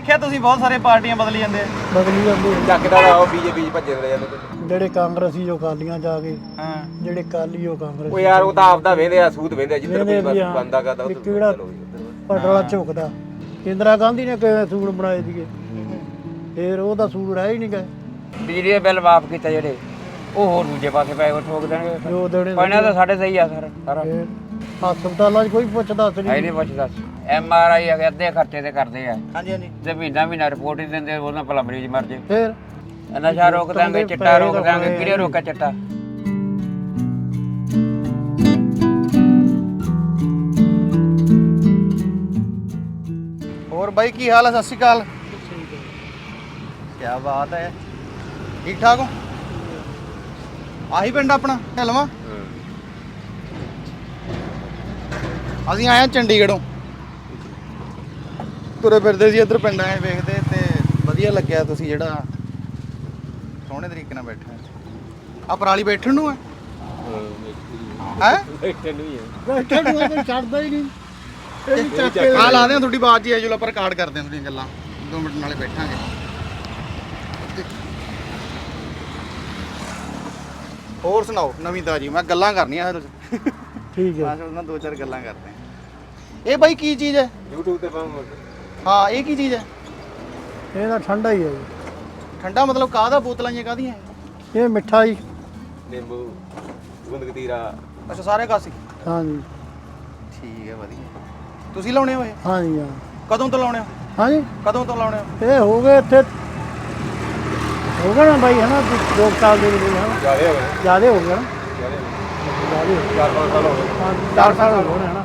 ਦੇਖਿਆ ਤੁਸੀਂ ਬਹੁਤ ਸਾਰੇ ਪਾਰਟੀਆਂ ਬਦਲੀ ਜਾਂਦੇ ਆ? ਬਦਲੀ ਜਾਂਦੇ ਆ। ਚੱਕਦਾ ਦਾ ਉਹ ਬੀਜੇਪੀ ਚ ਭੱਜੇ ਰਹੇ ਜਾਂਦੇ ਜਿਹੜੇ ਕਾਂਗਰਸੀ ਜੋ ਕਾਲੀਆਂ ਜਾ ਕੇ ਹਾਂ। ਜਿਹੜੇ ਕਾਲੀ ਉਹ ਕਾਂਗਰਸ ਉਹ ਯਾਰ ਉਹ ਤਾਂ ਆਪਦਾ ਵੇਂਦੇ ਆ ਸੂਤ ਵੇਂਦੇ ਆ ਜਿੱਧਰ ਕੋਈ ਵੇਂਹਦੇ ਵੀ ਆ। ਬੰਦਾ ਕਰਦਾ ਵੀ ਕਿਹੜਾ ਚਲੋ। ਪਟੜਾ ਝੁਕਦਾ। ਇੰਦਰਾ ਗਾਂਧੀ ਨੇ ਕਿਵੇਂ ਸੂਟ ਬਣਾਏ ਸੀਗੇ? ਫੇਰ ਉਹਦਾ ਸੂਟ ਰਹਿ ਹੀ ਨਹੀਂ ਗਏ ਬਿਜਲੀ ਦੇ ਬਿੱਲ ਮਾਫ ਕੀਤੇ ਜਿਹੜੇ ਉਹ ਹੋਰ ਦੂਜੇ ਪਾਸੇ ਪੈ ਗਏ ਠੋਕ ਦੇਣਗੇ। ਜੋ ਦੇਣੇ ਪਹਿਲਾਂ ਤਾਂ ਸਾਡੇ ਸਹੀ ਆ ਸਰ ਸਾਰਾ। ਫੇਰ ਹਸਪਤਾਲਾਂ 'ਚ ਕੋਈ ਪੁੱਛਦਾ ਹੈ ਨਹੀਂ। ਨਹੀਂ ਪੁੱਛਦਾ। ਐਮ ਆਰ ਆਈ ਅੱਧੇ ਖਰਚੇ ਤੇ ਕਰਦੇ ਆ। ਹਾਂਜੀ ਹਾਂਜੀ। ਤੇ ਮਹੀਨਾ ਮਹੀਨਾ ਰਿਪੋਰਟ ਹੀ ਦਿੰਦੇ ਉਹਨਾਂ ਭਲਾ ਮਰੀਜ਼ ਮਰ ਜੇ। ਫੇਰ? ਨਸ਼ਾ ਰੋਕ ਦਾਂਗੇ ਚਿੱਟਾ ਰੋਕ ਦਾਂਗੇ ਕਿਹੜੇ ਰੋਕਾ ਚਿੱਟਾ? ਹੋਰ ਬਾਈ ਕੀ ਹਾਲ ਹੈ ਸਤਿ ਸ਼੍ਰੀ ਅਕਾਲ। ਕੀ ਬਾਤ ਹੈ। ਠੀਕ ਠਾਕ ਹੋ? ਆਹੀ ਪਿੰਡ ਆਪਣਾ ਢਲਵਾ ਅਸੀਂ ਆਏ ਹਾਂ ਚੰਡੀਗੜ੍ਹੋਂ। ਤੁਰੇ ਫਿਰਦੇ ਸੀ ਇੱਧਰ ਪਿੰਡਾਂ 'ਚ ਵੇਖਦੇ ਤੇ ਵਧੀਆ ਲੱਗਿਆ ਤੁਸੀਂ ਜਿਹੜਾ ਸੋਹਣੇ ਤਰੀਕੇ ਨਾਲ ਬੈਠੇ ਆ ਪਰਾਲੀ ਬੈਠਣ ਨੂੰ ਹੈ ਹੈ? ਬੈਠੇ ਨੂੰ ਹੀ ਆ। ਬੈਠੇ ਨੂੰ ਕੋਈ ਛੱਡਦਾ ਹੀ ਨਹੀਂ। ਇਹ ਵੀ ਚੱਕ ਕੇ ਆ ਲਾ ਦੇ ਤੁਹਾਡੀ ਬਾਤ ਜੀ ਐਜੂਲ ਆਪਾਂ ਰਿਕਾਰਡ ਕਰਦੇ ਹਾਂ ਤੁਹਾਡੀਆਂ ਗੱਲਾਂ। 2 ਮਿੰਟ ਨਾਲੇ ਬੈਠਾਂਗੇ। ਹੋਰ ਸੁਣਾਓ ਨਵੀਂ ਤਾਜੀ। ਮੈਂ ਗੱਲਾਂ ਕਰਨੀਆਂ ਇਹਦੇ ਚ ਠੀਕ ਹੈ। ਮੈਂ ਉਹਨਾਂ ਦੋ ਚਾਰ ਗੱਲਾਂ ਕਰਦੇ ਹਾਂ ਇਹ ਬਾਈ ਕੀ ਚੀਜ਼ ਹੈ? YouTube ਤੇ ਪਾਉਂ ਹਾਂ ਇਹ ਕੀ ਚੀਜ਼ ਹੈ? ਇਹ ਤਾਂ ਠੰਡਾ ਹੀ ਹੈ ਜੀ। ਠੰਡਾ ਮਤਲਬ ਕਾਹਦਾ ਬੋਤਲਾਂ ਜਿਹੀਆਂ ਕਾਹਦੀਆਂ? ਇਹ ਮਿੱਠਾ ਜੀ ਨਿੰਬੂ ਗੁੰਦ ਕਤੀਰਾ। ਅੱਛਾ ਸਾਰੇ ਕਾਸੀ? ਹਾਂਜੀ ਠੀਕ ਹੈ ਵਧੀਆ। ਤੁਸੀਂ ਲਾਉਣੇ ਹੋ ਇਹ? ਹਾਂਜੀ ਹਾਂ। ਕਦੋਂ ਤੋਂ ਲਾਉਣੇ ਹੋ? ਹਾਂਜੀ ਕਦੋਂ ਤੋਂ ਲਾਉਣੇ ਹੋ? ਇਹ ਹੋ ਗਏ ਇੱਥੇ ਹੋ ਗਏ ਨਾ ਬਾਈ ਹਨਾ ਦੋ ਕੁ ਸਾਲ ਦੇ ਵਿੱਚ ਹਨਾ। ਜਿਆਦੇ ਹੋ ਗਏ। ਜਿਆਦੇ ਹੋ ਗਏ ਨਾ। ਜਿਆਦੇ ਜਿਆਦੇ ਹੋ ਗਏ। ਚਾਰ ਪੰਜ ਸਾਲ ਹੋ ਗਏ। ਹਾਂ, ਚਾਰ ਸਾਲ ਹੋ ਗਏ ਹਨਾ।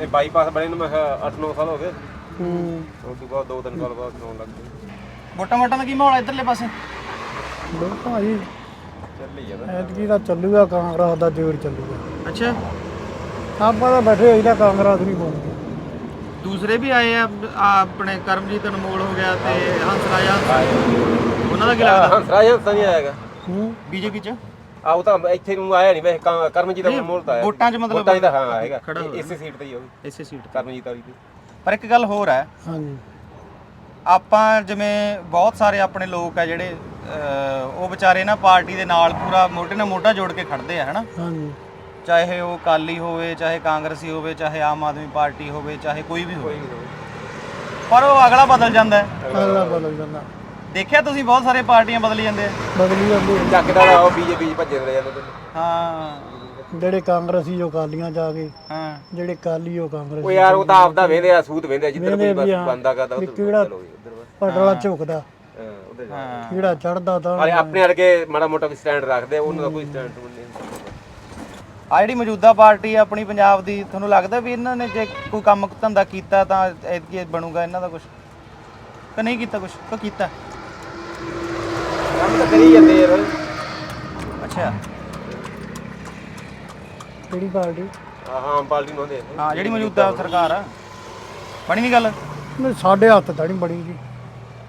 ਇਹ ਬਾਈਪਾਸ ਬਣੇ ਨੂੰ ਮੈਂ 8-9 ਸਾਲ ਹੋ ਗਏ। ਹੂੰ। ਉਸ ਤੋਂ ਬਾਅਦ 2-3 ਸਾਲ ਬਾਅਦ ਚਲਾਉਣ ਲੱਗ ਗਏ। ਵੋਟਾਂ ਵਾਟਾਂ ਦਾ ਕੀ ਮਾਹੌਲ ਹੈ ਇਧਰਲੇ ਪਾਸੇ? ਲੋਕ ਭਾਜੀ ਚੱਲ ਹੀ ਜਾਂਦਾ ਐਤਕੀ ਦਾ ਚੱਲੂਗਾ ਕਾਂਗਰਸ ਦਾ ਜੋਰ ਚੱਲੂਗਾ। ਅੱਛਾ। ਆਪਾਂ ਤਾਂ ਬੈਠੇ ਹੋਈ ਤਾਂ ਕਾਂਗਰਸ ਨਹੀਂ ਪਾਉਂਦੇ ਦੂਸਰੇ ਵੀ ਆਏ ਆ ਆ ਆਪਣੇ ਕਰਮਜੀਤ ਅਨਮੋਲ ਹੋ ਗਿਆ ਤੇ ਹੰਸ ਰਾਜਾ ਉਹਨਾਂ ਦਾ ਕੀ ਲੱਗਦਾ? ਹੰਸਰਾਜ ਹੰਸਾ ਨਹੀਂ ਆਏਗਾ ਹੂੰ। ਬੀਜੇਪੀ ਚ? ਆ ਉਹ ਤਾਂ ਇੱਥੇ ਨੂੰ ਆਇਆ ਨਹੀਂ ਵੈਸੇ ਕਾਂ- ਕਰਮਜੀਤ ਦਾ ਮੋਲ ਤਾਂ ਆਇਆ ਵੋਟਾਂ 'ਚ ਮਤਲਬ ਵੋਟਾਂ 'ਚ ਤਾਂ ਹਾਂ ਆਏਗਾ ਖੜਾ ਹੋਇਆ। ਇਸੇ ਸੀਟ ਤੇ ਹੀ ਉਹ। ਇਸੇ ਸੀਟ ਤੇ। ਕਰਮਜੀਤ ਵਾਲੀ ਤੇ। ਪਰ ਇੱਕ ਗੱਲ ਹੋਰ ਹੈ। ਹਾਂਜੀ। ਆਪਾਂ ਜਿਵੇਂ ਬਹੁਤ ਸਾਰੇ ਆਪਣੇ ਲੋਕ ਆ ਜਿਹੜੇ ਅਹ, ਉਹ ਵਿਚਾਰੇ ਨਾ ਪਾਰਟੀ ਦੇ ਨਾਲ ਪੂਰਾ ਮੋਢੇ ਨਾਲ ਮੋਢਾ ਜੋੜ ਕੇ ਖੜਦੇ ਆ ਹਨਾ? ਹਾਂਜੀ। ਚਾਹੇ ਉਹ ਕਾਲੀ ਹੋਵੇ ਚਾਹੇ ਕਾਂਗਰਸੀ ਹੋਵੇ ਚਾਹੇ ਆਮ ਆਦਮੀ ਪਾਰਟੀ ਹੋਵੇ ਚਾਹੇ ਕੋਈ ਵੀ ਹੋਵੇ। ਪਰ ਉਹ ਅਗਲਾ ਬਦਲ ਜਾਂਦਾ ਹੈ। ਅਗਲਾ ਬਦਲ ਜਾਂਦਾ। ਦੇਖਿਆ ਤੁਸੀਂ ਬਹੁਤ ਸਾਰੇ ਪਾਰਟੀਆਂ ਬਦਲੀ ਜਾਂਦੇ? ਆ ਬਦਲੀ ਜਾਂਦੇ ਆ। ਚੱਕਦਾ ਦਾ ਉਹ ਬੀਜੇਪੀ ਚ ਭੱਜੇ ਰਹੇ ਜਾਂਦੇ ਹਾਂ। ਜਿਹੜੇ ਕਾਂਗਰਸੀ ਜੋ ਕਾਲੀਆਂ ਜਾ ਕੇ ਹਾਂ। ਜਿਹੜੇ ਕਾਲੀ ਉਹ ਕਾਂਗਰਸ ਉਹ ਯਾਰ ਉਹ ਤਾਂ ਆਪਦਾ ਵੇਂਦੇ ਆ ਸੂਤ ਵੇਂਦੇ ਆ ਜਿੱਧਰ ਕੋਈ ਵੀ। ਬੰਦਾ ਕਰਦਾ ਵੀ ਉੱਧਰ ਕਿਹੜਾ- ਚਲੋ ਜੀ ਉੱਧਰ ਬਸ। ਪਟੜਾ ਝੁਕਦਾ। ਹਾਂ, ਉੱਧਰ ਜਾ। ਹਾਂ। ਕਿਹੜਾ ਚੜਦਾ ਤਾਂ ਅਰੇ ਆਪਣੇ ਵਰਗੇ ਮਾੜਾ ਮੋਟਾ ਵੀ ਸਟੈਂਡ ਰੱਖਦੇ ਆ, ਉਹਨਾਂ ਦਾ ਕੋਈ ਸਟੈਂਡ ਨਹੀਂ ਆ ਜਿਹੜੀ ਮੌਜੂਦਾ ਪਾਰਟੀ ਆ ਆਪਣੀ ਪੰਜਾਬ ਦੀ ਤੁਹਾਨੂੰ ਲੱਗਦਾ ਵੀ ਇਹਨਾਂ ਨੇ ਜੇ ਕੋਈ ਕੰਮ ਧੰਦਾ ਕੀਤਾ ਤਾਂ ਐਤਕੀ ਬਣੂਗਾ ਇਹਨਾਂ ਦਾ ਕੁਝ ਕਿ ਨਹੀਂ ਕੀਤਾ ਕੁਝ ਕਿ ਕੀਤਾ? ਕੰਮ ਤਾਂ ਕਰੀ ਜਾਂਦੇ ਯਾਰ। ਅੱਛਾ। ਕਿਹੜੀ ਪਾਰਟੀ? ਆਹ ਆਮ ਪਾਰਟੀ ਨੂੰ ਆਉਂਦੇ ਹਾਂ ਜਿਹੜੀ ਮੌਜੂਦਾ ਸਰਕਾਰ ਆ। ਬਣੀ ਨਹੀਂ ਗੱਲ? ਨਹੀਂ ਸਾਡੇ ਹੱਥ ਤਾਂ ਨਹੀਂ ਬਣੀ ਜੀ।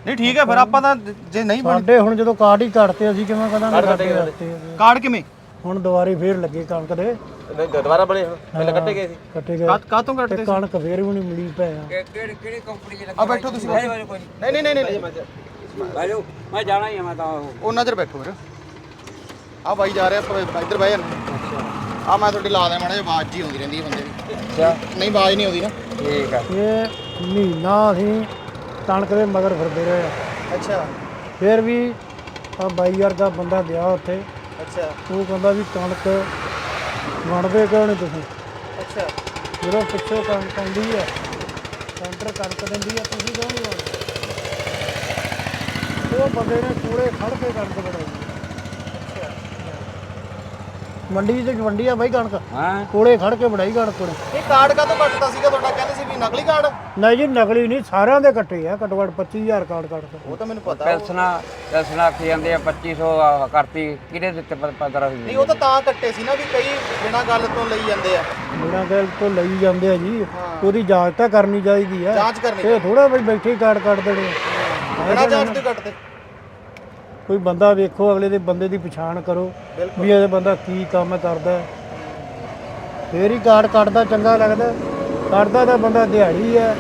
ਨਹੀਂ ਠੀਕ ਹੈ ਫਿਰ ਆਪਾਂ ਤਾਂ ਜੇ ਨਹੀਂ ਬਣ ਸਾਡੇ ਹੁਣ ਜਦੋਂ ਕਾਰਡ ਹੀ ਕੱਟਤੇ ਅਸੀਂ ਕਿਵੇਂ ਸਾਡੇ ਹੱਥ ਕਾਰਡ ਕਿਵੇਂ? ਹੁਣ ਦੁਬਾਰੇ ਫੇਰ ਲੱਗੇ ਕਣਕ ਦੇ। ਨਹੀਂ ਦੁਬਾਰਾ ਬਣੇ ਹੁਣ। ਪਹਿਲਾਂ ਕੱਟੇ ਗਏ ਸੀ। ਕੱਟੇ ਗਏ। ਕਾ ਕਾਤੋਂ ਤੇ ਕੱਟਦੇ ਕਣਕ ਫੇਰ ਵੀ ਨਹੀਂ ਮਿਲੀ ਪਿਆ ਕਿਹੜੀ ਕਿਹੜੀ ਕੰਪਨੀ ਚ ਆ ਬੈਠੋ ਤੁਸੀਂ ਨਹੀਂ। ਨਹੀਂ ਨਹੀਂ ਨਹੀਂ ਬਾਜੋ ਮੈਂ ਜਾਣਾ ਹੀ ਆ ਮੈਂ ਤਾਂ ਉਹ। ਉਹ ਨਜ਼ਰ ਬੈਠੋ ਫਿਰ। ਆ ਬਾਈ ਜਾ ਰਿਹਾ ਆਪਾਂ ਇੱਧਰ ਬਹਿ ਜਾਣ। ਆ ਮੈਂ ਤੁਹਾਡੀ ਲਾ ਦਿਆਂ ਮਾੜਾ ਜਿਹਾ ਆਵਾਜ਼ ਜੀ ਆਉਂਦੀ ਰਹਿੰਦੀ ਹੈ ਬੰਦੇ ਦੀ। ਅੱਛਾ। ਨਹੀਂ ਆਵਾਜ਼ ਨਹੀਂ ਆਉਂਦੀ ਨਾ। ਠੀਕ ਆ। ਇਹ ਮਹੀਨਾ ਅਸੀਂ ਕਣਕ ਦੇ ਮਗਰ ਫਿਰਦੇ ਰਹੇ ਆ। ਅੱਛਾ। ਫੇਰ ਵੀ ਆ ਬਾਈ ਵਰਗਾ ਬੰਦਾ ਗਿਆ ਉੱਥੇ। ਅੱਛਾ। ਉਹ ਕਹਿੰਦਾ ਵੀ ਕਣਕ ਵੰਡਦੇ ਕਿਉਂ ਨਹੀਂ ਤੁਸੀਂ? ਅੱਛਾ। ਜਦੋਂ ਪਿੱਛੋਂ ਕਣਕ ਆਉਂਦੀ ਹੈ ਸੈਂਟਰ ਕਣਕ ਦਿੰਦੀ ਹੈ ਤੁਸੀਂ ਕਿਉਂ ਨਹੀਂ ਵੰਡਦੇ? ਉਹ ਬੰਦੇ ਨੇ ਕੂੜੇ ਖੜ ਕੇ ਕਣਕ ਵੜਾਈ। ਮੰਡੀ 'ਚ ਵੰਡੀ ਆ ਬਾਈ ਕਣਕ। ਹਾਂ। ਕੋਲੇ ਖੜ ਕੇ ਵੜਾਈ ਕਣਕ ਨੇ ਇਹ ਕਾਰਡ ਕਾਤੋਂ ਕੱਟਦਾ ਸੀਗਾ ਤੁਹਾਡਾ? ਕਹਿੰਦੇ ਸੀ ਵੀ ਨਕਲੀ ਕਾਰਡ। ਨਹੀਂ ਜੀ ਨਕਲੀ ਨਹੀਂ ਸਾਰਿਆਂ ਦੇ ਕੱਟੇ ਆ ਘੱਟੋ ਘੱਟ 25000 ਕਾਰਡ ਕੱਟਦੇ ਉਹ ਤਾਂ ਮੈਨੂੰ ਪਤਾ। ਪੈਨਸ਼ਨਾਂ ਪੈਨਸ਼ਨਾਂ ਆਖੀ ਜਾਂਦੇ ਆ 2500 ਆਹ ਕਰਤੀ ਕਿਹਦੇ ਦਿੱਤੇ ਪਤਾ ਨਹੀਂ ਉਹ ਤਾਂ ਤਾਂ ਕੱਟੇ ਸੀ ਨਾ ਵੀ ਕਈ ਬਿਨਾਂ ਗੱਲ ਤੋਂ ਲਈ ਜਾਂਦੇ ਆ। ਮੇਰਾ ਗੱਲ ਤੋਂ ਲਈ ਜਾਂਦੇ ਆ ਜੀ। ਉਹਦੀ ਜਾਂਚ ਤਾਂ ਕਰਨੀ ਚਾਹੀਦੀ ਆ। ਜਾਂਚ ਕਰਨੀ ਇਹ ਥੋੜਾ ਬਈ ਬੈਠੇ ਹੀ ਕਾਰਡ ਕੱਟ ਦੇਣੇ ਆ। ਬਿਨਾਂ ਜਾਂਚ ਤੋਂ? ਕੱਟਦੇ ਕੋਈ ਬੰਦਾ ਵੇਖੋ ਅਗਲੇ ਦੇ ਬੰਦੇ ਦੀ ਪਛਾਣ ਕਰੋ ਵੀ ਇਹ ਬੰਦਾ ਕੀ ਕੰਮ ਕਰਦਾ ਹੈ। ਫੇਰ ਹੀ ਕਾਰਡ ਕੱਟਦਾ ਚੰਗਾ ਲੱਗਦਾ। ਕੱਟਦਾ ਤਾਂ ਬੰਦਾ ਦਿਹਾੜੀ ਹੈ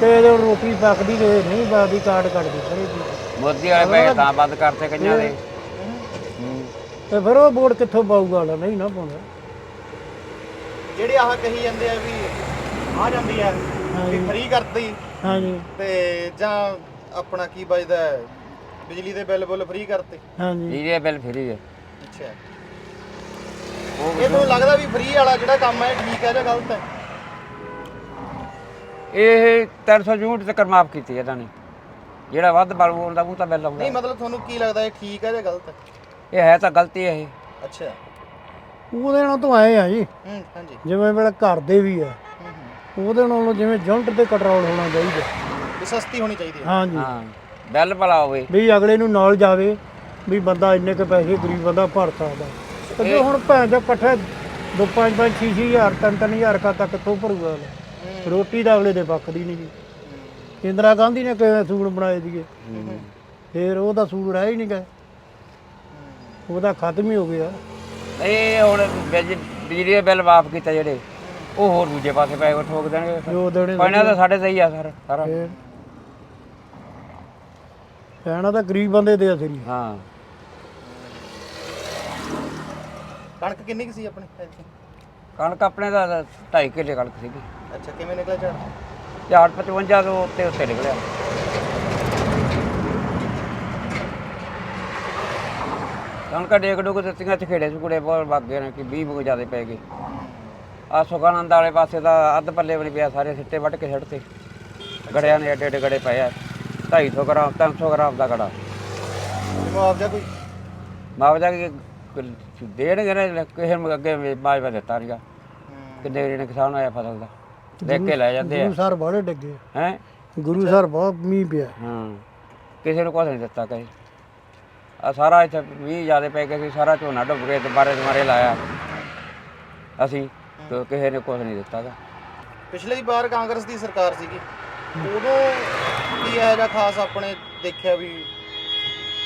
ਤੇ ਇਹਦੇ ਰੋਟੀ ਪੱਕਦੀ ਤੇ ਨਹੀਂ ਪੱਕਦੀ ਕਾਟ ਕੱਢ ਦੇ ਸਾਰੇ ਜੀ ਮੋਦੀ ਵਾਲੇ ਪੈਸੇ ਤਾਂ ਬੰਦ ਕਰਤੇ ਕਈਆਂ ਦੇ। ਹੂੰ। ਤੇ ਫਿਰ ਉਹ ਬੋਰਡ ਕਿੱਥੋਂ ਪਾਊਗਾ ਵਾਲਾ ਨਹੀਂ ਨਾ ਪਾਉਂਦਾ। ਜਿਹੜੇ ਆਹ ਕਹੀ ਜਾਂਦੇ ਆ ਵੀ ਆ ਜਾਂਦੀ ਆ ਵੀ ਫ੍ਰੀ ਕਰਤੀ। ਹਾਂਜੀ। ਤੇ ਜਾਂ ਆਪਣਾ ਕੀ ਬਚਦਾ ਹੈ? ਬਿਜਲੀ ਦੇ ਬਿੱਲ ਬੁੱਲ ਫ੍ਰੀ ਕਰਤੇ। ਹਾਂਜੀ। ਇਹਦੇ ਬਿੱਲ ਫਰੀ ਹੈ ਅੱਛਾ। ਇਹ ਤੁਹਾਨੂੰ ਲੱਗਦਾ ਵੀ ਫ੍ਰੀ ਵਾਲਾ ਜਿਹੜਾ ਕੰਮ ਹੈ ਠੀਕ ਹੈ ਜਾਂ ਗਲਤ ਹੈ? ਇਹ 300 ਯੂਨਿਟ ਤੱਕ ਮਾਫ ਕੀਤੀ ਇਹਨਾਂ ਨੇ। ਜਿਹੜਾ ਵੱਧ ਬਲ ਬੋਲਦਾ ਉਹ ਤਾਂ ਬਿੱਲ ਆਉਂਦਾ। ਨਹੀਂ ਮਤਲਬ ਤੁਹਾਨੂੰ ਕੀ ਲੱਗਦਾ ਇਹ ਠੀਕ ਹੈ ਜਾਂ ਗਲਤ ਹੈ? ਇਹ ਹੈ ਤਾਂ ਗਲਤੀ ਹੈ ਇਹ। ਅੱਛਾ। ਉਹਦੇ ਨਾਲ ਤੋਂ ਆਏ ਆ ਜੀ। ਹੂੰ ਹਾਂਜੀ। ਜਿਵੇਂ ਵੇਲੇ ਘਰ ਦੇ ਵੀ ਆ। ਹੂੰ ਹੂੰ। ਉਹਦੇ ਨਾਲੋਂ ਜਿਵੇਂ ਜੁੰਟ ਤੇ ਕੰਟਰੋਲ ਹੋਣਾ ਚਾਹੀਦਾ। ਵੀ ਸਸਤੀ ਹੋਣੀ ਚਾਹੀਦੀ ਹੈ। ਹਾਂਜੀ। ਹਾਂ ਬਿੱਲ ਭਲਾ ਹੋਵੇ। ਵੀ ਅਗਲੇ ਨੂੰ ਨਾਲ ਜਾਵੇ ਵੀ ਬੰਦਾ ਇੰਨੇ ਕੁ ਪੈਸੇ ਗਰੀਬ ਬੰਦਾ ਭਰ ਸਕਦਾ। ਤੇ ਜੇ ਹੁਣ ਭੈਣ ਦਾ ਇਕੱਠੇ ਦੋ ਪੰਜ ਪੰਜ ਛੇ ਛੇ ਹਜ਼ਾਰ ਤਿੰਨ ਤਿੰਨ ਹਜ਼ਾਰ ਕਾ ਤੱਕ ਕਿੱਥੋਂ ਭਰੂਗਾ ਅਗਲਾ? ਰੋਟੀ ਦਾ ਅਗਲੇ ਦੇ ਪੱਕਦੀ ਨਹੀਂ ਜੀ। ਇੰਦਰਾ ਗਾਂਧੀ ਨੇ ਕਿਵੇਂ ਸੂਟ ਬਣਾਏ ਸੀਗੇ? ਫਿਰ ਉਹਦਾ ਸੂਟ ਰਹਿ ਹੀ ਨਹੀਂ ਗਿਆ ਉਹਦਾ ਖਤਮ ਹੀ ਹੋ ਗਿਆ। ਇਹ ਹੁਣ ਬਿਜ- ਬਿਜਲੀ ਦੇ ਬਿੱਲ ਮਾਫ ਕੀਤਾ ਜਿਹੜੇ ਉਹ ਹੋਰ ਦੂਜੇ ਪਾਸੇ ਪੈਸੇ ਠੋਕ ਦੇਣਗੇ। ਜੋ ਦੇਣੇ ਪੈਣਾ ਤਾਂ ਸਾਡੇ ਤੇ ਹੀ ਆ ਸਰ ਸਾਰਾ। ਫਿਰ? ਕਹਿਣਾ ਤਾਂ ਗਰੀਬ ਬੰਦੇ ਦੇ ਅਸਰੀ ਹਾਂ। ਕਣਕ ਕਿੰਨੀ ਕੁ ਸੀ ਆਪਣੀ ਐਤਕੀ? ਕਣਕ ਆਪਣੇ ਦਾ 2.5 ਕਿੱਲੇ ਕਣਕ ਸੀਗੀ। ਅੱਛਾ ਕਿਵੇਂ ਨਿਕਲਿਆ ਝਾੜ? 455 ਤੋਂ ਉੱਤੇ ਉੱਤੇ ਨਿਕਲਿਆ। ਕਣਕਾਂ ਡੇਕ ਡੁਕ ਦਿੱਤੀਆਂ ਚ ਖੇੜੇ ਸੁਕੜੇ ਬਹੁਤ ਵਗ ਗਏ ਨੇ ਕਿ 20 ਬਹੁਤ ਜ਼ਿਆਦਾ ਪੈ ਗਏ। ਆ ਸੁਖਾਨੰਦ ਵਾਲੇ ਪਾਸੇ ਦਾ ਅੱਧ ਪੱਲੇ ਵੀ ਨੀ ਪਿਆ ਸਾਰੇ ਸਿੱਟੇ ਵੱਢ ਕੇ ਛੱਡਤੇ। ਗੜਿਆਂ ਨੇ ਏਡੇ ਏਡੇ ਗੜੇ ਪਏ ਆ। 250 ਗ੍ਰਾਮ 300 ਗ੍ਰਾਮ ਦਾ ਗੜਾ ਮੁਆਵਜ਼ਾ ਕੋਈ? ਮੁਆਵਜ਼ਾ ਕੀ ਦੇਣਗੇ ਨਾ ਕਿਸੇ ਨੂੰ ਅੱਗੇ ਮੁਆਵਜ਼ਾ ਦਿੱਤਾ ਨਹੀਂਗਾ ਕਿੰਨੇ ਜਿਹੜੇ ਨੁਕਸਾਨ ਹੋਇਆ ਫਸਲ ਦਾ? ਦੇਖ ਕੇ ਲੈ ਜਾਂਦੇ ਆ। ਗੁਰੂ ਸਰ ਬਾੜੇ ਡੱਗੇ। ਹੈ? ਗੁਰੂ ਸਰ ਬਹੁਤ ਮੀਂਹ ਪਿਆ। ਹਾਂ। ਕਿਸੇ ਨੂੰ ਕੁਛ ਨਹੀਂ ਦਿੱਤਾ ਕਹੇ। ਆ ਸਾਰਾ ਇੱਥੇ 20 ਜਿਆਦੇ ਪੈ ਗਏ ਸੀ ਸਾਰਾ ਝੋਨਾ ਡੁੱਬ ਗਿਆ ਦੁਬਾਰੇ ਦੁਬਾਰੇ ਲਾਇਆ। ਅਸੀਂ ਤੇ ਕਿਸੇ ਨੇ ਕੁਛ ਨਹੀਂ ਦਿੱਤਾ ਗਾ। ਪਿਛਲੀ ਵਾਰ ਕਾਂਗਰਸ ਦੀ ਸਰਕਾਰ ਸੀਗੀ ਉਦੋਂ ਕੀ ਇਹੋ ਜਿਹਾ ਖਾਸ ਆਪਣੇ ਦੇਖਿਆ ਵੀ?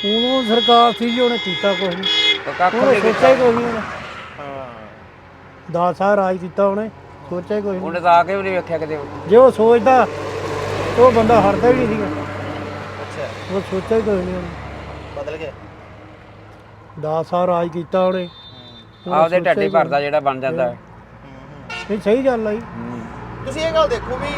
ਉਹਨੂੰ ਸਰਕਾਰ ਸੀ ਜੀ ਉਹਨੇ ਕੀਤਾ ਕੁਝ ਨਹੀਂ ਕੱਖ ਉਹਨੇ ਨਹੀਂ ਸੋਚਿਆ ਹੀ ਕੁਝ ਨਹੀਂ ਉਹਨੇ। ਹਾਂ। 10 ਸਾਲ ਰਾਜ ਕੀਤਾ ਉਹਨੇ ਸੋਚਿਆ ਹੀ ਕੁਝ ਨਹੀਂ ਉਹਨੇ ਤਾਂ ਆ ਕੇ ਵੀ ਨਹੀਂ ਵੇਖਿਆ ਕਿਤੇ। ਜੇ ਉਹ ਸੋਚਦਾ ਉਹ ਬੰਦਾ ਹਟਦਾ ਹੀ ਨਹੀਂ ਸੀਗਾ। ਅੱਛਾ। ਉਹ ਸੋਚਿਆ ਹੀ ਕੁਝ ਨਹੀਂ ਉਹਨੇ। ਬਦਲ ਗਿਆ 10 ਸਾਲ ਰਾਜ ਕੀਤਾ ਉਹਨੇ। ਆਪਦੇ ਢੱਡੀ ਭਰਦਾ ਜਿਹੜਾ ਬਣ ਜਾਂਦਾ। ਹੈ। ਇਹ ਸਹੀ ਗੱਲ ਆ ਜੀ। ਹੂੰ। ਤੁਸੀਂ ਇਹ ਗੱਲ ਦੇਖੋ ਵੀ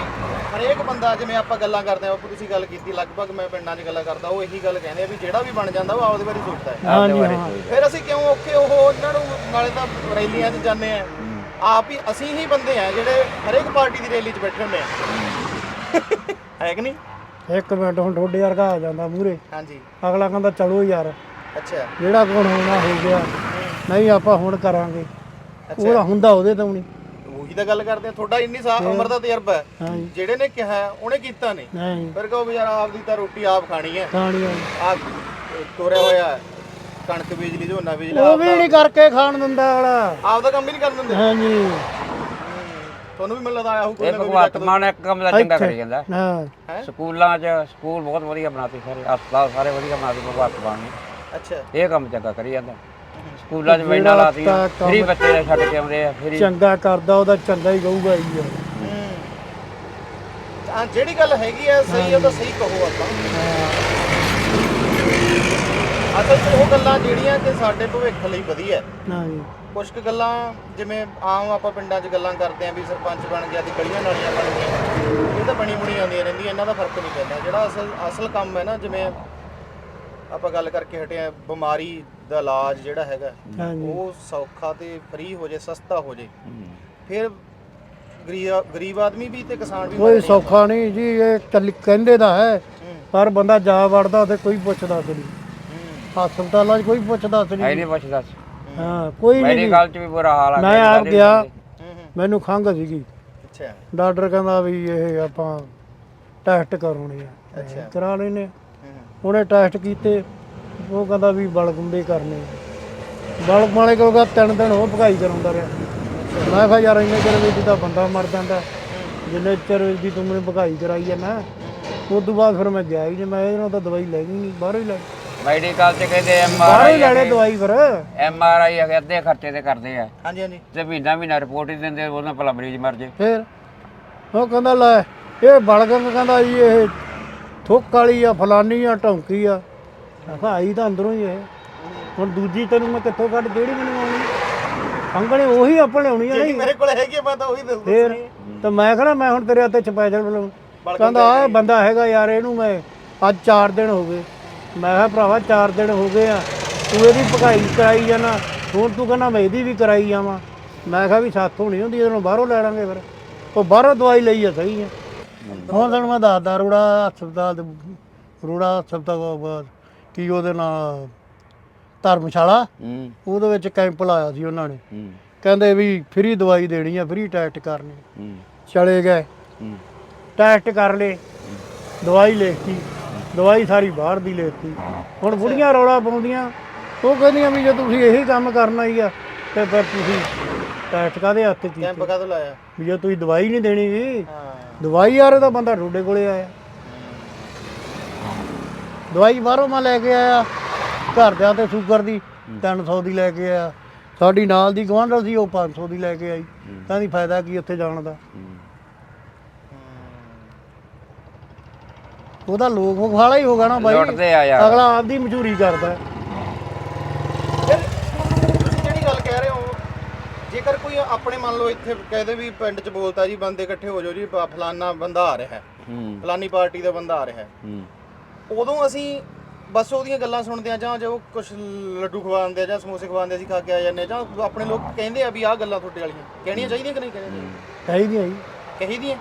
ਹਰੇਕ ਬੰਦਾ ਜਿਵੇਂ ਆਪਾਂ ਗੱਲਾਂ ਕਰਦੇ ਆ ਬਾਪੂ ਤੁਸੀਂ ਗੱਲ ਕੀਤੀ ਲਗਭਗ ਮੈਂ ਪਿੰਡਾਂ 'ਚ ਗੱਲਾਂ ਕਰਦਾ ਉਹ ਇਹੀ ਗੱਲ ਕਹਿੰਦੇ ਆ ਵੀ ਜਿਹੜਾ ਵੀ ਬਣ ਜਾਂਦਾ ਉਹ ਆਪਦੇ ਬਾਰੇ ਸੋਚਦਾ ਹੈ। ਹਾਂਜੀ ਹਾਂ। ਫਿਰ ਅਸੀਂ ਕਿਉਂ ਔਖੇ ਉਹ ਉਹਨਾਂ ਨੂੰ ਨਾਲੇ ਤਾਂ ਰੈਲੀਆਂ 'ਚ ਜਾਂਦੇ ਆ ਆਪ ਹੀ ਅਸੀਂ ਹੀ ਬੰਦੇ ਆ ਜਿਹੜੇ ਹਰੇਕ ਪਾਰਟੀ ਦੀ ਰੈਲੀ 'ਚ ਬੈਠੇ ਹੁੰਦੇ ਆ ਹੈ। ਕਿ ਨਹੀਂ? ਇੱਕ ਮਿੰਟ ਹੁਣ ਤੁਹਾਡੇ ਵਰਗਾ ਆ ਜਾਂਦਾ ਮੂਰੇ ਹਾਂਜੀ। ਅਗਲਾ ਕਹਿੰਦਾ ਚਲੋ ਯਾਰ ਅੱਛਾ। ਜਿਹੜਾ ਕੋਣ ਹੋਣਾ ਹੋ ਗਿਆ ਨਹੀਂ ਆਪਾਂ ਹੁਣ ਕਰਾਂਗੇ। ਉਹਦਾ ਹੁੰਦਾ ਉਹਦੇ ਤੋਂ ਨਹੀਂ। ਉਹੀ ਤਾਂ ਗੱਲ ਕਰਦੇ ਆ ਤੁਹਾਡਾ ਇੰਨੀ ਸਾਲ ਉਮਰ ਦਾ ਤਜਰਬਾ ਹੈ। ਹਾਂਜੀ ਜਿਹੜੇ ਨੇ ਕਿਹਾ ਹੈ, ਉਹਨੇ ਕੀਤਾ ਨਹੀਂ। ਨਹੀਂ ਫਿਰ ਕਹੋ ਵੀ ਯਾਰ ਆਪਦੀ ਤਾਂ ਰੋਟੀ ਆਪ ਖਾਣੀ ਹੈ। ਖਾਣੀਆਂ ਆ ਤੋਰਿਆ ਹੋਇਆ ਹੈ, ਕਣਕ ਬਿਜਲੀ ਝੋਨਾ ਬਿਜਲੀ ਉਹ ਵੀ ਨਹੀਂ ਕਰਕੇ ਖਾਣ ਦਿੰਦਾ ਅਗਲਾ ਆਪਦਾ ਕੰਮ ਵੀ ਨਹੀਂ ਕਰਨ ਦਿੰਦੇ। ਹਾਂਜੀ ਤੁਹਾਨੂੰ ਵੀ ਮਿਲਦਾ ਆਇਆ ਹੋਊ ਕੋਈ ਇਹ ਨਾ ਕੋਈ ਭਗਵੰਤ ਮਾਨ ਇੱਕ ਕੰਮ ਦਾ ਚੰਗਾ ਕਰੀ ਜਾਂਦਾ। ਹਾਂ। ਸਕੂਲਾਂ 'ਚ ਸਕੂਲ ਬਹੁਤ ਵਧੀਆ ਬਣਾਤੇ ਸਾਰੇ ਹਸਪਤਾਲ ਸਾਰੇ ਵਧੀਆ ਬਣਾਤੇ ਭਗਵੰਤ ਮਾਨ ਨੇ। ਅੱਛਾ। ਇਹ ਕੰਮ ਚੰਗਾ ਕਰੀ ਜਾਂਦਾ। ਸਕੂਲਾਂ 'ਚ ਵੈਨਾਂ ਲਾਤੀ ਤਾਂ ਕੰਮ- ਫਰੀ ਬੱਚੇ ਨੇ ਛੱਡ ਕੇ ਆਉਂਦੇ ਆ ਫਰੀ ਚੰਗਾ ਕਰਦਾ ਉਹਦਾ ਚੰਗਾ ਹੀ ਹੀ ਆ ਹਾਂ। ਜਿਹੜੀ ਗੱਲ ਹੈਗੀ ਹੈ ਸਹੀ ਹੈ ਤਾਂ ਸਹੀ ਕਹੋ ਆਪਾਂ। ਅਸਲ 'ਚ ਉਹ ਗੱਲਾਂ ਜਿਹੜੀਆਂ ਕਿ ਸਾਡੇ ਭਵਿੱਖ ਲਈ ਵਧੀਆ ਹੈ। ਹਾਂਜੀ ਕੁਝ ਕੁ ਗੱਲਾਂ ਜਿਵੇਂ ਆਮ ਆਪਾਂ ਪਿੰਡਾਂ 'ਚ ਗੱਲਾਂ ਕਰਦੇ ਆਂ ਵੀ ਸਰਪੰਚ ਬਣ ਗਿਆ ਤੇ ਗਲੀਆਂ ਨਾਲੀਆਂ ਬਣ ਗਈਆਂ। ਇਹ ਤਾਂ ਬਣੀ ਬੁਣੀ ਆਉਂਦੀਆਂ ਰਹਿੰਦੀਆਂ ਇਹਨਾਂ ਦਾ ਫ਼ਰਕ ਨਹੀਂ ਪੈਂਦਾ। ਜਿਹੜਾ ਅਸਲ ਅਸਲ ਕੰਮ ਹੈ ਨਾ ਜਿਵੇਂ ਆਪਾਂ ਗੱਲ ਕਰਕੇ ਹਟੇ ਆਂ ਬਿਮਾਰੀ ਦਾ ਇਲਾਜ ਜਿਹੜਾ ਹੈਗਾ ਹਾਂਜੀ। ਉਹ ਸੌਖਾ ਤੇ ਫ੍ਰੀ ਹੋ ਜੇ ਸਸਤਾ ਹੋ ਜੇ। ਫਿਰ ਗਰੀਬ ਗਰੀਬ ਆਦਮੀ ਵੀ ਤੇ ਕਿਸਾਨ ਵੀ ਕੋਈ। ਸੌਖਾ ਨਹੀਂ ਜੀ ਇਹ ਕਹਿੰਦੇ ਦਾ ਹੈ ਹੂੰ, ਪਰ ਬੰਦਾ ਜਾ ਵੜਦਾ ਉਹਦੇ ਕੋਈ ਪੁੱਛਦਾ ਨਹੀਂ। ਹੂੰ, ਹਸਪਤਾਲਾਂ 'ਚ ਕੋਈ ਪੁੱਛਦਾ ਨਹੀਂ। ਨਹੀਂ ਪੁੱਛਦਾ। ਹਾਂ ਕੋਈ ਨਹੀਂ ਮੈਡੀਕਲ 'ਚ ਵੀ ਬੁਰਾ ਹਾਲ ਆ ਮੈਂ ਆਪ ਗਿਆ ਹੂੰ, ਹੂੰ, ਮੈਨੂੰ ਖੰਘ ਸੀਗੀ। ਅੱਛਾ। ਡਾਕਟਰ ਕਹਿੰਦਾ ਵੀ ਇਹ ਆਪਾਂ ਟੈਸਟ ਕਰਾਉਣੇ ਆ। ਅੱਛਾ। ਕਰਾ ਲੈਨੇ ਹੂੰ, ਉਹਨੇ ਟੈਸਟ ਕੀਤੇ ਉਹ ਕਹਿੰਦਾ ਵੀ ਬਲਗੁੰਦੇ ਕਰਨੇ ਬਲਗ ਵਾਲੇ ਕਹੂਗਾ ਤਿੰਨ ਦਿਨ ਉਹ ਭਗਾਈ ਕਰਾਉਂਦਾ ਰਿਹਾ। ਮੈਂ ਕਿਹਾ ਯਾਰ ਇੰਨੇ ਚਿਰ ਵਿੱਚ ਤਾਂ ਬੰਦਾ ਮਰ ਜਾਂਦਾ। ਜਿੰਨੇ ਚਿਰ ਵਿੱਚ ਦੀ ਤੂੰ ਮੈਨੂੰ ਭਗਾਈ ਕਰਾਈ ਹੈ ਨਾ ਉਸ ਤੋਂ ਬਾਅਦ ਫਿਰ ਮੈਂ ਗਿਆ ਹੀ ਨਹੀਂ। ਮੈਂ ਇਹਦੇ ਨਾਲ ਤਾਂ ਦਵਾਈ ਲੈ ਗਈ ਨਹੀਂ ਬਾਹਰੋਂ ਹੀ ਲੈ ਮੈਡੀਕਲ 'ਚ ਕਹਿੰਦੇ ਐਮ ਬਾਹਰੋਂ ਆਰ ਹੀ ਲੈਣੇ ਦਵਾਈ ਫਿਰ। ਐਮ ਆਰ ਆਈ ਅੱਧੇ ਖਰਚੇ ਤੇ ਕਰਦੇ ਆ। ਹਾਂਜੀ ਹਾਂਜੀ। ਤੇ ਮਹੀਨਾ ਮਹੀਨਾ ਰਿਪੋਰਟ ਹੀ ਦਿੰਦੇ ਉਹਨਾਂ ਭਲਾ ਮਰੀਜ਼ ਮਰ ਜੇ। ਫਿਰ ਉਹ ਕਹਿੰਦਾ ਲੈ ਇਹ ਬਲਗੰਗ ਕਹਿੰਦਾ ਜੀ ਇਹ ਥੁੱਕ ਵਾਲੀ ਆ ਫਲਾਨੀ ਆ ਢੌਂਕੀ ਆ। ਕਿਹਾ ਆਈ ਤਾਂ ਅੰਦਰੋਂ ਹੀ ਇਹ ਹੁਣ ਦੂਜੀ ਤੈਨੂੰ ਮੈਂ ਕਿੱਥੋਂ ਕੱਢ ਜਿਹੜੀ ਮੈਨੂੰ ਆਉਣੀ? ਅੰਗਣੇ ਉਹੀ ਆਪਣੇ ਆਉਣੀ ਆ ਜਿਹੜੀ ਨਹੀਂ। ਮੇਰੇ ਕੋਲ ਹੈਗੀ ਆ, ਮੈਂ ਤਾਂ ਉਹੀ ਦੱਸ ਫੇਰ ਤਾਂ ਮੈਂ ਕਹਣਾ ਮੈਂ ਹੁਣ ਤੇਰੇ ਹੱਥੇ ਸਪੈਸ਼ਲ ਬੁਲਾਉਂ ਕਹਿੰਦਾ ਆ ਬੰਦਾ ਹੈਗਾ ਯਾਰ ਇਹਨੂੰ ਮੈਂ ਅੱਜ 4 ਦਿਨ ਹੋ ਗਏ। ਮੈਂ ਕਿਹਾ ਭਰਾਵਾ 4 ਦਿਨ ਹੋ ਗਏ ਆ। ਤੂੰ ਇਹਦੀ ਭਗਾਈ ਕਰਾਈ ਜਾਣਾ ਹੁਣ ਤੂੰ ਕਹਿੰਦਾ ਮੈਂ ਇਹਦੀ ਵੀ ਕਰਾਈ ਜਾਵਾਂ ਮੈਂ ਕਿਹਾ ਵੀ ਸਾਥੋਂ ਨਹੀਂ ਹੁੰਦੀ ਇਹਨੂੰ ਬਾਹਰੋਂ ਲੈ ਲਾਂਗੇ ਫਿਰ। ਉਹ ਬਾਹਰੋਂ ਦਵਾਈ ਲਈ ਆ ਸਹੀ ਆ। ਹੁਣ ਤੈਨੂੰ ਮੈਂ ਦੱਸਦਾ ਰੂੜਾ ਹਸਪਤਾਲ ਦੇ ਰੂੜਾ ਹਸਪਤਾਲ ਬਾਅਦ। ਕੀ ਉਹਦੇ ਨਾਲ ਧਰਮਸ਼ਾਲਾ। ਹੂੰ। ਉਹਦੇ ਵਿੱਚ ਕੈਂਪ ਲਾਇਆ ਸੀ ਉਹਨਾਂ ਨੇ। ਹੂੰ। ਕਹਿੰਦੇ ਵੀ ਫ੍ਰੀ ਦਵਾਈ ਦੇਣੀ ਆ ਫ੍ਰੀ ਟੈਸਟ ਕਰਨੇ। ਹੂੰ। ਚਲੇ ਗਏ। ਹੂੰ। ਟੈਸਟ ਕਰ ਲਏ। ਦਵਾਈ ਲਿਖਤੀ ਦਵਾਈ ਸਾਰੀ ਬਾਹਰ ਦੀ ਲਿਖਤੀ ਹੁਣ ਬੁੜੀਆਂ ਰੌਲਾ ਪਾਉਂਦੀਆਂ। ਉਹ ਕਹਿੰਦੀਆਂ ਵੀ ਜੇ ਤੁਸੀਂ ਇਹੀ ਕੰਮ ਕਰਨਾ ਹੀ ਆ ਤੇ ਫਿਰ ਤੁਸੀਂ ਟੈਸਟ ਕਾਦੇ ਹੱਥ ਕੈਂਪ ਕੀਤੇ? ਕਾਹਦੋਂ ਲਾਇਆ? ਵੀ ਜੇ ਤੁਸੀਂ ਦਵਾਈ ਨਹੀਂ ਦੇਣੀ ਜੀ। ਦਵਾਈ ਯਾਰ ਦਾ ਬੰਦਾ ਤੁਹਾਡੇ ਕੋਲੇ ਆਇਆ। ਦਵਾਈ ਬਾਹਰੋਂ ਮੈਂ ਲੈ ਕੇ ਆਇਆ ਘਰਦਿਆਂ ਤੇ ਸ਼ੂਗਰ ਦੀ 300 ਦੀ ਲੈ ਕੇ ਆਇਆ। ਸਾਡੀ ਨਾਲ ਦੀ ਗਵਾਂਢ ਸੀ ਉਹ 500 ਦੀ ਲੈ ਕੇ ਆਈ। ਕਹਿੰਦੀ ਫਾਇਦਾ ਕੀ ਉੱਥੇ ਜਾਣ ਦਾ? ਉਹਦਾ ਲੋਕ ਵਾਲਾ ਹੀ ਹੋਗਾ ਨਾ ਬਾਈ। ਲੁੱਟਦੇ ਆ ਯਾਰ। ਅਗਲਾ ਆਪਦੀ ਮਜ਼ਦੂਰੀ ਕਰਦਾ। ਹੈ। ਫਿਰ ਤੁਸੀਂ ਜਿਹੜੀ ਗੱਲ ਕਹਿ ਰਹੇ ਹੋ ਜੇਕਰ ਕੋਈ ਆਪਣੇ ਮੰਨ ਲਓ ਇੱਥੇ ਕਹਦੇ ਵੀ ਪਿੰਡ 'ਚ ਬੋਲਤਾ ਜੀ ਬੰਦੇ ਇਕੱਠੇ ਹੋ ਜਾਓ ਜੀ ਫਲਾਨਾ ਬੰਦਾ ਆ ਰਿਹਾ ਹੈ। ਫਲਾਨੀ ਪਾਰਟੀ ਦਾ ਬੰਦਾ ਆ ਰਿਹਾ ਹੂੰ। ਉਦੋਂ ਅਸੀਂ ਬਸ ਉਹਦੀਆਂ ਗੱਲਾਂ ਸੁਣਦੇ ਆ ਜਾਂ ਜੋ ਕੁਝ ਲੱਡੂ ਖਵਾਉਂਦੇ ਆ ਜਾਂ ਸਮੋਸੇ ਖਵਾਉਂਦੇ ਅਸੀਂ ਖਾ ਕੇ ਆ ਜਾਂਦੇ ਆ ਜਾਂ ਆਪਣੇ ਲੋਕ ਕਹਿੰਦੇ ਆ ਵੀ ਆਹ ਗੱਲਾਂ ਤੁਹਾਡੇ ਵਾਲੀਆਂ ਕਹਿਣੀਆਂ ਚਾਹੀਦੀਆਂ ਕਿ ਨਹੀਂ ਕਹਿਣੀਆਂ? ਚਾਹੀਦੀ ਹੈ ਜੀ। ਕਹੀਦੀਆਂ?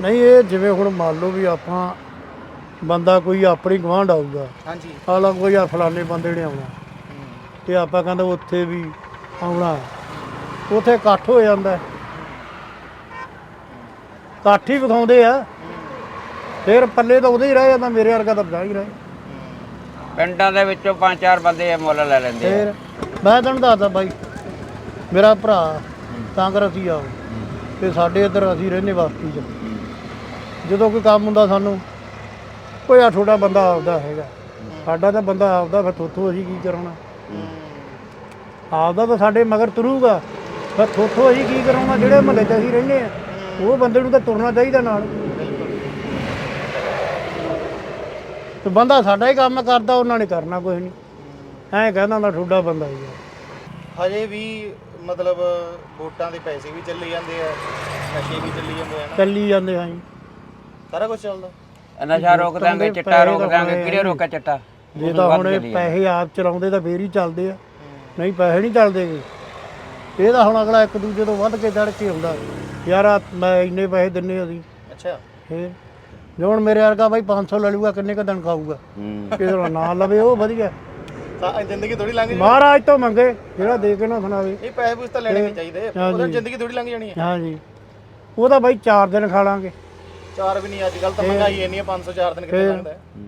ਨਹੀਂ ਇਹ ਜਿਵੇਂ ਹੁਣ ਮੰਨ ਲਓ ਵੀ ਆਪਾਂ ਬੰਦਾ ਕੋਈ ਆਪਣੀ ਗਵਾਂਢ ਆਊਗਾ ਹਾਂਜੀ। ਹਾਲਾਂ ਕੋਈ ਆ ਫਲਾਣੇ ਬੰਦੇ ਨੇ ਆਉਣਾ ਤੇ ਆਪਾਂ ਕਹਿੰਦੇ ਉੱਥੇ ਵੀ ਆਉਣਾ। ਉੱਥੇ ਇਕੱਠ ਹੋ ਜਾਂਦਾ। ਹੈ। ਇਕੱਠ ਹੀ ਵਿਖਾਉਂਦੇ ਆ। ਫਿਰ ਪੱਲੇ ਤਾਂ ਉਹਦੇ ਹੀ ਰਹਿ ਜਾਂਦਾ ਮੇਰੇ ਵਰਗਾ ਤਾਂ ਬਜਾ ਹੀ ਰਹੇ ਪਿੰਡਾਂ ਦੇ ਵਿੱਚੋਂ ਪੰਜ ਚਾਰ ਬੰਦੇ ਇਹ ਮੁੱਲ ਲੈ ਲੈਂਦੇ ਆ। ਫਿਰ ਮੈਂ ਤੁਹਾਨੂੰ ਦੱਸਦਾ ਬਾਈ ਮੇਰਾ ਭਰਾ ਤਾਂ ਕਰ ਅਸੀਂ ਆਓ। ਤੇ ਸਾਡੇ ਇੱਧਰ ਅਸੀਂ ਰਹਿੰਦੇ ਬਸਤੀ 'ਚ। ਜਦੋਂ ਕੋਈ ਕੰਮ ਹੁੰਦਾ ਸਾਨੂੰ ਕੋਈ ਆ ਛੋਟਾ ਬੰਦਾ ਆਪਦਾ ਹੈਗਾ। ਸਾਡਾ ਤਾਂ ਬੰਦਾ ਆਪਦਾ ਫਿਰ ਥੋਥੋਂ ਅਸੀਂ ਕੀ ਕਰਾਉਣਾ? ਆਪਦਾ ਤਾਂ ਸਾਡੇ ਮਗਰ ਤੁਰੂਗਾ। ਫਿਰ ਥੋਥੋਂ ਅਸੀਂ ਕੀ ਕਰਾਉਣਾ? ਜਿਹੜੇ ਮਹੱਲੇ 'ਚ ਅਸੀਂ ਰਹਿੰਦੇ ਆ ਉਹ ਬੰਦੇ ਨੂੰ ਤਾਂ ਤੁਰਨਾ ਚਾਹੀਦਾ ਨਾਲ। ਤੇ ਬੰਦਾ ਸਾਡਾ ਹੀ ਕੰਮ ਕਰਦਾ ਉਹਨਾਂ ਨੇ ਕਰਨਾ ਕੁਝ ਨਹੀਂ। ਐਂ ਕਹਿੰਦਾ ਮੈਂ ਤੁਹਾਡਾ ਬੰਦਾ ਹੀ ਆ। ਹਜੇ ਵੀ ਮਤਲਬ ਵੋਟਾਂ ਦੇ ਪੈਸੇ ਵੀ ਚੱਲੀ ਜਾਂਦੇ ਆ ਨਸ਼ੇ ਵੀ ਚੱਲੀ ਜਾਂਦੇ ਆ ਨਾ। ਚੱਲੀ ਜਾਂਦੇ ਹਾਂ ਜੀ। ਸਾਰਾ ਕੁਝ ਚੱਲਦਾ। ਨਸ਼ਾ ਰੋਕ ਦਾਂਗੇ ਚਿੱਟਾ ਰੋਕ ਦਾਂਗੇ ਕਿਹੜੇ ਰੋਕਾ ਚਿੱਟਾ? ਜੇ ਤਾਂ ਹੁਣ ਇਹ ਪੈਸੇ ਆਪ ਚਲਾਉਂਦੇ ਤਾਂ ਫੇਰ ਹੀ ਚੱਲਦੇ ਆ। ਨਹੀਂ ਪੈਸੇ ਨਹੀਂ ਚੱਲਦੇ ਗੇ ਇਹ ਤਾਂ ਹੁਣ ਅਗਲਾ ਇੱਕ ਦੂਜੇ ਤੋਂ ਵੱਧ ਕੇ ਚੜ ਕੇ ਆਉਂਦਾ ਯਾਰ ਆਹ ਮੈਂ ਇੰਨੇ ਪੈਸੇ ਦਿੰਨੇ ਅਸੀਂ ਅੱਛਾ। ਫੇਰ ਜੇ ਹੁਣ ਮੇਰੇ ਵਰਗਾ ਬਾਈ 500 ਲੈ ਲੂਗਾ ਕਿੰਨੇ ਕ ਦਿਨ ਖਾਊਗਾ? ਕਿਸੇ ਦਾ ਨਾਂ ਲਵੇ ਉਹ ਵਧੀਆ। ਤਾਂ ਜ਼ਿੰਦਗੀ ਥੋੜੀ ਲੰਘ ਜਾਣੀ। ਮਹਾਰਾਜ ਤੋਂ ਮੰਗੇ ਜਿਹੜਾ ਦੇ ਕੇ ਨਾ ਸੁਣਾਵੇ। ਇਹ ਪੈਸੇ ਪੂਸੇ ਤਾਂ ਲੈਣੇ ਨਹੀਂ ਚਾਹੀਦੇ। ਉਹਦਾ ਜ਼ਿੰਦਗੀ ਥੋੜੀ ਲੰਘ ਜਾਣੀ ਹੈ। ਹਾਂਜੀ। ਉਹ ਤਾਂ ਬਾਈ 4 ਦਿਨ ਖਾ ਲਾਂਗੇ। ਚਾਰ ਵੀ ਨਹੀਂ ਅੱਜ ਕੱਲ ਤਾਂ ਮਹਿੰਗਾਈ ਇੰਨੀ ਹੈ 500 ਚਾਰ ਦਿਨ ਕਿੱਥੇ ਲੰਘਦਾ ਹੈ ਹੂੰ।